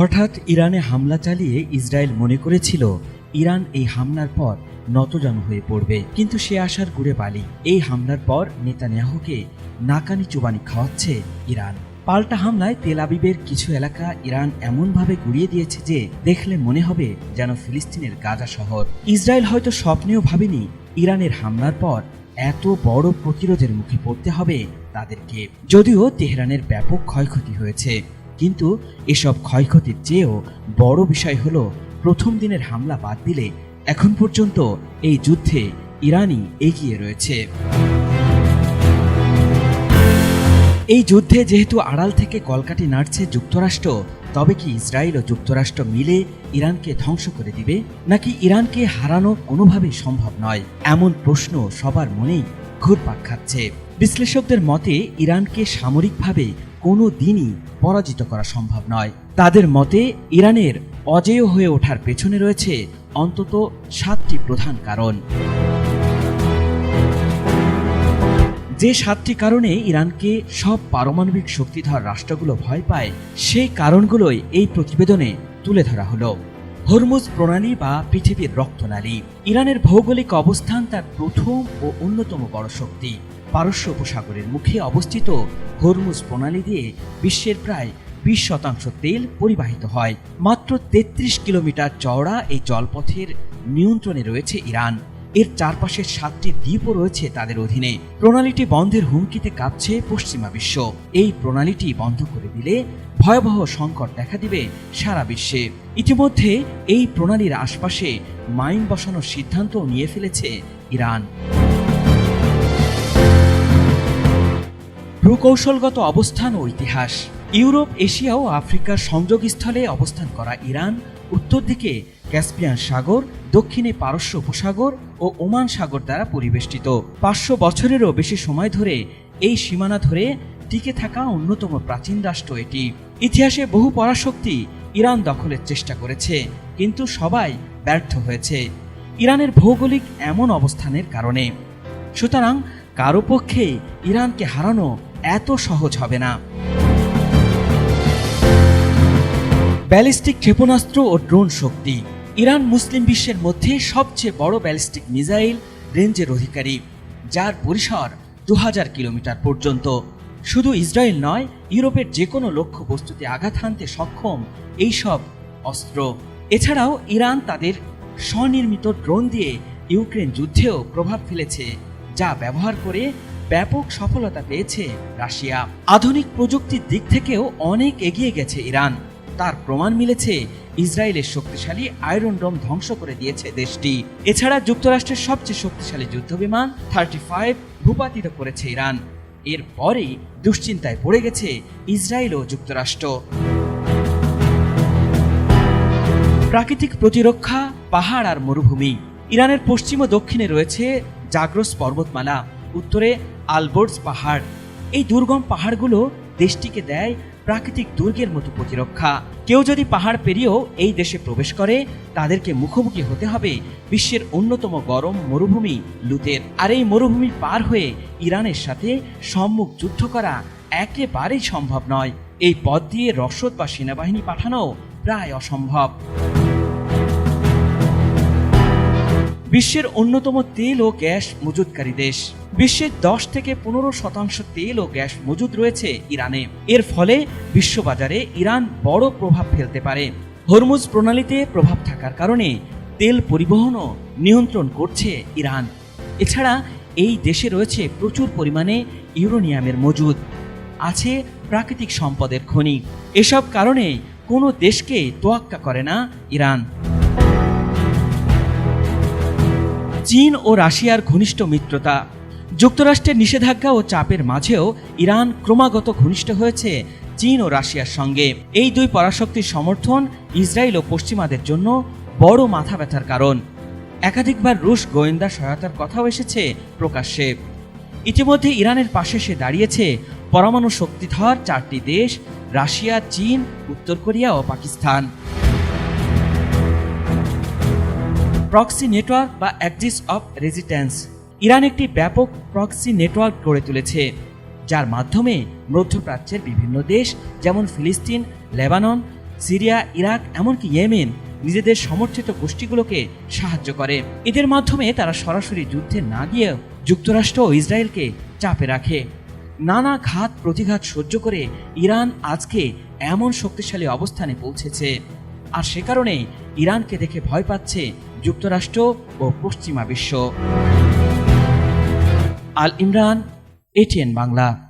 হঠাৎ ইরানে হামলা চালিয়ে ইসরায়েল মনে করেছিল, ইরান এই হামলার পর নতজানু হয়ে পড়বে। কিন্তু সে আশার গুড়ে বালি। এই হামলার পর নেতানিয়াহুকে নাকানি চুবানি খাওয়াচ্ছে ইরান। পাল্টা হামলায় তেল আবিবের কিছু এলাকা ইরান এমনভাবে গুড়িয়ে দিয়েছে যে দেখলে মনে হবে যেন ফিলিস্তিনের গাজা শহর। ইসরায়েল হয়তো স্বপ্নেও ভাবেনি ইরানের হামলার পর এত বড় প্রতিরোধের মুখে পড়তে হবে তাদেরকে। যদিও তেহরানের ব্যাপক ক্ষয়ক্ষতি হয়েছে। কিন্তু এসব ক্ষয়ক্ষতির চেয়েও বড় বিষয় হলো, প্রথম দিনের হামলা বাদ দিলে এখন পর্যন্ত এই যুদ্ধে ইরানই এগিয়ে রয়েছে। এই যুদ্ধে যেহেতু আড়াল থেকে কলকাটি নাড়ছে যুক্তরাষ্ট্র, তবে কি ইসরায়েল ও যুক্তরাষ্ট্র মিলে ইরানকে ধ্বংস করে দিবে? নাকি ইরানকে হারানো কোনোভাবেই সম্ভব নয়? এমন প্রশ্ন সবার মনেই ঘুরপাক খাচ্ছে। বিশ্লেষকদের মতে, ইরানকে সামরিকভাবে কোনো দিনই পরাজিত করা সম্ভব নয়। তাদের মতে, ইরানের অজেয় হয়ে ওঠার পেছনে রয়েছে অন্তত সাতটি প্রধান কারণ। যে সাতটি কারণে ইরানকে সব পারমাণবিক শক্তিধর রাষ্ট্রগুলো ভয় পায়, সেই কারণগুলোই এই প্রতিবেদনে তুলে ধরা হলো। হরমুজ প্রণালী বা পৃথিবীর রক্তনালী। ইরানের ভৌগোলিক অবস্থান তার প্রথম ও অন্যতম বড় শক্তি। পারস্য উপসাগরের মুখে অবস্থিত হরমুজ প্রণালী দিয়ে বিশ্বের প্রায় বিশ শতাংশ তেল পরিবাহিত হয়। মাত্র তেত্রিশ কিলোমিটার চওড়া এই জলপথের নিয়ন্ত্রণে রয়েছে ইরান। এর চারপাশের সাতটি দ্বীপও রয়েছে তাদের অধীনে। প্রণালীটি বন্ধের হুমকিতে কাঁপছে পশ্চিমা বিশ্ব। এই প্রণালীটি বন্ধ করে দিলে ভয়াবহ সংকট দেখা দিবে সারা বিশ্বে। ইতিমধ্যে এই প্রণালীর আশপাশে মাইন বসানোর সিদ্ধান্তও নিয়ে ফেলেছে ইরান। ভূকৌশলগত অবস্থান ও ইতিহাস। ইউরোপ, এশিয়া ও আফ্রিকার সংযোগস্থলে অবস্থান করা ইরান, উত্তর দিকে ক্যাসপিয়ান সাগর, দক্ষিণে পারস্য উপসাগর ও ওমান সাগর দ্বারা পরিবেষ্টিত। পাঁচশো বছরেরও বেশি সময় ধরে এই সীমানা ধরে টিকে থাকা অন্যতম প্রাচীন রাষ্ট্র এটি। ইতিহাসে বহু পরাশক্তি ইরান দখলের চেষ্টা করেছে, কিন্তু সবাই ব্যর্থ হয়েছে। ইরানের ভৌগোলিক এমন অবস্থানের কারণে। সুতরাং কারও পক্ষে ইরানকে হারানো এত সহজ হবে না। ব্যালিস্টিক ক্ষেপণাস্ত্র ও ড্রোন শক্তি। ইরান মুসলিম বিশ্বের মধ্যে সবচেয়ে বড় ব্যালিস্টিক মিসাইল রেঞ্জের অধিকারী, যার পরিসর দু হাজার কিলোমিটার পর্যন্ত। শুধু ইসরায়েল নয়, ইউরোপের যে কোনো লক্ষ্য বস্তুতে আঘাত হানতে সক্ষম এইসব অস্ত্র। এছাড়াও ইরান তাদের স্বনির্মিত ড্রোন দিয়ে ইউক্রেন যুদ্ধেও প্রভাব ফেলেছে। যা ব্যবহার করে ব্যাপক সফলতা পেয়েছে রাশিয়া। আধুনিক প্রযুক্তির দিক থেকেও অনেক এগিয়ে গেছে ইরান। তার প্রমাণ মিলেছে, ইসরায়েলের শক্তিশালী আয়রন ডোম ধ্বংস করে দিয়েছে দেশটি। এছাড়া যুক্তরাষ্ট্রের সবচেয়ে শক্তিশালী যুদ্ধবিমান থার্টি ফাইভ ভূপাতিত করেছে ইরান। এরপরেই দুশ্চিন্তায় পড়ে গেছে ইসরায়েল ও যুক্তরাষ্ট্র। প্রাকৃতিক প্রতিরক্ষা, পাহাড় আর মরুভূমি। ইরানের পশ্চিম ও দক্ষিণে রয়েছে জাগ্রস পর্বতমালা উত্তরে আলবোর্ডস পাহাড়। এই দুর্গম পাহাড়গুলো দেশটিকে দেয় প্রাকৃতিক দুর্গের মতো প্রতিরক্ষা। কেউ যদি পাহাড় পেরিয়েও এই দেশে প্রবেশ করে, তাদেরকে মুখোমুখি হতে হবে বিশ্বের অন্যতম গরম মরুভূমি লুতের। আর এই মরুভূমি পার হয়ে ইরানের সাথে সম্মুখ যুদ্ধ করা একেবারেই সম্ভব নয়। এই পথ দিয়ে রসদ বা সেনাবাহিনী পাঠানো প্রায় অসম্ভব। বিশ্বের অন্যতম তেল ও গ্যাস মজুদকারী দেশ। বিশ্বের দশ থেকে পনেরো শতাংশ তেল ও গ্যাস মজুদ রয়েছে ইরানে। এর ফলে বিশ্ববাজারে ইরান বড় প্রভাব ফেলতে পারে। হরমুজ প্রণালীতে প্রভাব থাকার কারণে তেল পরিবহনও নিয়ন্ত্রণ করছে ইরান। এছাড়া এই দেশে রয়েছে প্রচুর পরিমাণে ইউরোনিয়ামের মজুদ। আছে প্রাকৃতিক সম্পদের খনি। এসব কারণে কোনো দেশকে তোয়াক্কা করে না ইরান। চীন ও রাশিয়ার ঘনিষ্ঠ মিত্রতা। যুক্তরাষ্ট্রের নিষেধাজ্ঞা ও চাপের মাঝেও ইরান ক্রমাগত ঘনিষ্ঠ হয়েছে চীন ও রাশিয়ার সঙ্গে। এই দুই পরাশক্তির সমর্থন ইসরায়েল ও পশ্চিমাদের জন্য বড় মাথা ব্যথার কারণ। একাধিকবার রুশ গোয়েন্দা সহায়তার কথাও এসেছে প্রকাশ্যে। ইতিমধ্যে ইরানের পাশে সে দাঁড়িয়েছে পরমাণু শক্তিধর চারটি দেশ, রাশিয়া, চীন, উত্তর কোরিয়া ও পাকিস্তান। প্রক্সি নেটওয়ার্ক বা অ্যাক্সিস অফ রেজিস্ট্যান্স ইরান একটি ব্যাপক প্রক্সি নেটওয়ার্ক গড়ে তুলেছে, যার মাধ্যমে মধ্যপ্রাচ্যের বিভিন্ন দেশ, যেমন ফিলিস্তিন, লেবানন, সিরিয়া, ইরাক, এমনকি ইয়েমেন, নিজেদের সমর্থিত গোষ্ঠীগুলোকে সাহায্য করে। এদের মাধ্যমে তারা সরাসরি যুদ্ধে না গিয়েও যুক্তরাষ্ট্র ও ইসরায়েলকে চাপে রাখে। নানা ঘাত প্রতিঘাত সহ্য করে ইরান আজকে এমন শক্তিশালী অবস্থানে পৌঁছেছে। আর সে কারণে ইরানকে দেখে ভয় পাচ্ছে যুক্তরাষ্ট্র ও পশ্চিমা বিশ্ব। আল ইমরান এটিএন বাংলা।